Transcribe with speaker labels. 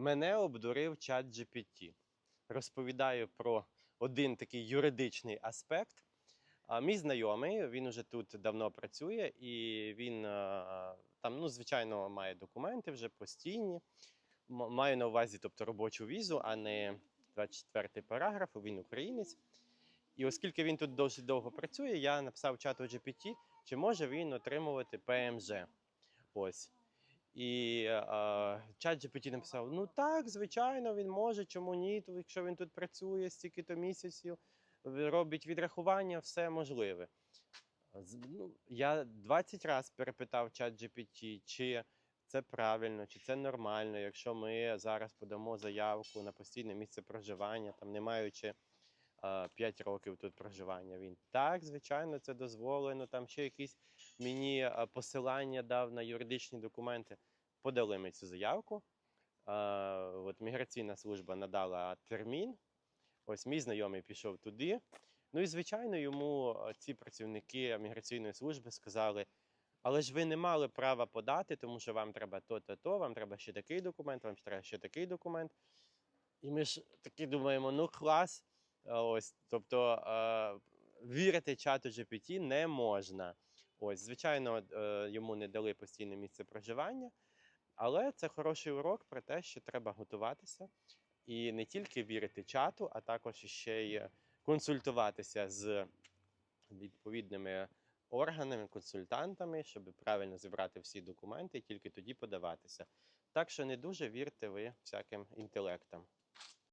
Speaker 1: Мене обдурив чат GPT. Розповідаю про один такий юридичний аспект. Мій знайомий, він уже тут давно працює, і він там, ну, звичайно, має документи вже постійні. Маю на увазі, тобто робочу візу, а не 24 параграф, він українець. І оскільки він тут досить довго працює, я написав чату GPT, чи може він отримувати ПМЖ. Ось. І чат GPT написав: ну так, звичайно, він може, чому ні, якщо він тут працює стільки-то місяців, робить відрахування, все можливе. Ну, я 20 разів перепитав чат GPT, чи це правильно, чи це нормально, якщо ми зараз подамо заявку на постійне місце проживання, там не маючи 5 років тут проживання. Він так, звичайно, це дозволено. Там ще якісь мені посилання дав на юридичні документи. Подали ми цю заявку. От міграційна служба надала термін. Ось мій знайомий пішов туди. Ну і звичайно, йому ці працівники міграційної служби сказали: але ж ви не мали права подати, тому що вам треба то-то, то, вам треба ще такий документ, вам треба ще такий документ. І ми ж такі думаємо, ну клас. Е, Ось, тобто е, вірити чату GPT не можна. Ось, звичайно, е, йому не дали постійне місце проживання, але це хороший урок про те, що треба готуватися і не тільки вірити чату, а також ще й консультуватися з відповідними органами, консультантами, щоб правильно зібрати всі документи і тільки тоді подаватися. Так що не дуже вірте ви всяким інтелектам.